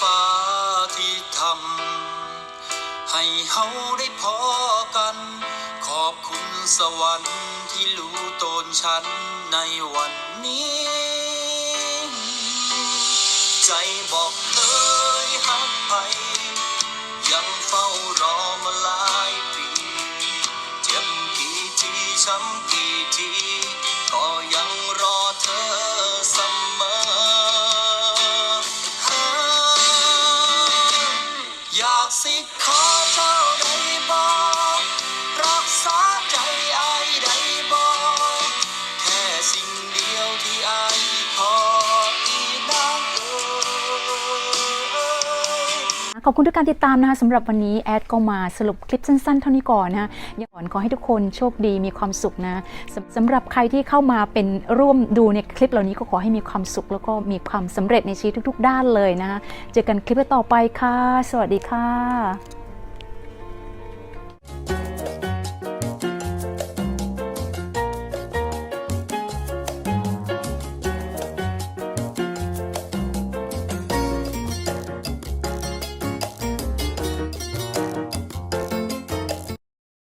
ฟ้าที่ทำให้เฮาได้พอกัน ขอบคุณสวรรค์ที่รู้ตนฉันในวันนี้ ใจบอกเคยหักไป ยังเฝ้ารอมาหลายปี เจ็บกี่ทีช้ำกี่ที อยากสิขอเจ้าได้บอก ขอบคุณทุกการติดตามนะคะสำหรับวันนี้แอดก็มาสรุปคลิปสั้นๆ เท่านี้ก่อนนะอย่างก่อนขอให้ทุกคนโชคดีมีความสุขนะสำสำหรับใครที่เข้ามาเป็นร่วมดูในคลิปเหล่านี้ก็ขอให้มีความสุข แล้วก็มีความสำเร็จในชีวิตทุก ๆ ด้านเลยนะคะเจอกันคลิปต่อไปค่ะ สวัสดีค่ะ